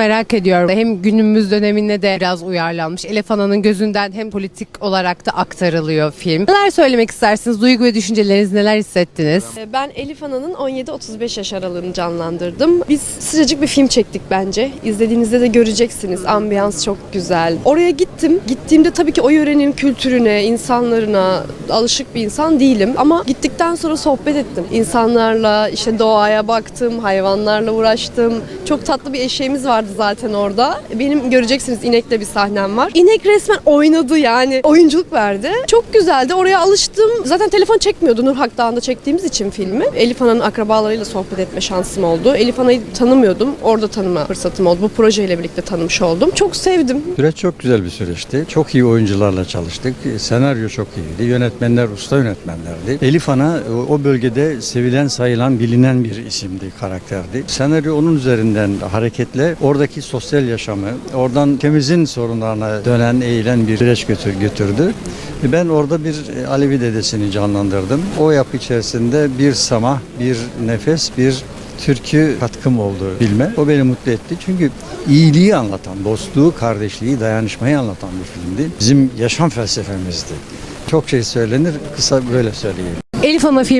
Merak ediyorum. Hem günümüz dönemine de biraz uyarlanmış. Elif Ana'nın gözünden hem politik olarak da aktarılıyor film. Neler söylemek istersiniz? Duygu ve düşünceleriniz neler hissettiniz? Ee, Ben Elif Ana'nın 17-35 yaş aralığını canlandırdım. Biz sıcacık bir film çektik bence. İzlediğinizde de göreceksiniz. Ambiyans çok güzel. Oraya gittim. Gittiğimde tabii ki o yörenin kültürüne, insanlarına alışık bir insan değilim. Ama gittikten sonra sohbet ettim. İnsanlarla işte doğaya baktım, hayvanlarla uğraştım. Çok tatlı bir eşeğimiz vardı zaten orada. Benim göreceksiniz inekle bir sahnem var. İnek resmen oynadı yani. Oyunculuk verdi. Çok güzeldi. Oraya alıştım. Zaten telefon çekmiyordu Nurhak Dağı'nda çektiğimiz için filmi. Elif Ana'nın akrabalarıyla sohbet etme şansım oldu. Elif Ana'yı tanımıyordum. Orada tanıma fırsatım oldu. Bu projeyle birlikte tanımış oldum. Çok sevdim. Süreç çok güzel bir süreçti. Çok iyi oyuncularla çalıştık. Senaryo çok iyiydi. Yönetmenler usta yönetmenlerdi. Elif Ana o- o bölgede sevilen, sayılan, bilinen bir isimdi, karakterdi. Senaryo onun üzerinden hareketle oradaki sosyal yaşamı, oradan temizin sorunlarına dönen, eğilen bir süreç götür, götürdü. Ben orada bir e, Alevi dedesini canlandırdım. O yapı içerisinde bir samah, bir nefes, bir türkü katkım oldu filme. O beni mutlu etti. Çünkü iyiliği anlatan, dostluğu, kardeşliği, dayanışmayı anlatan bir filmdi. Bizim yaşam felsefemizdi. Çok şey söylenir, kısa böyle söyleyeyim. Elif Ana film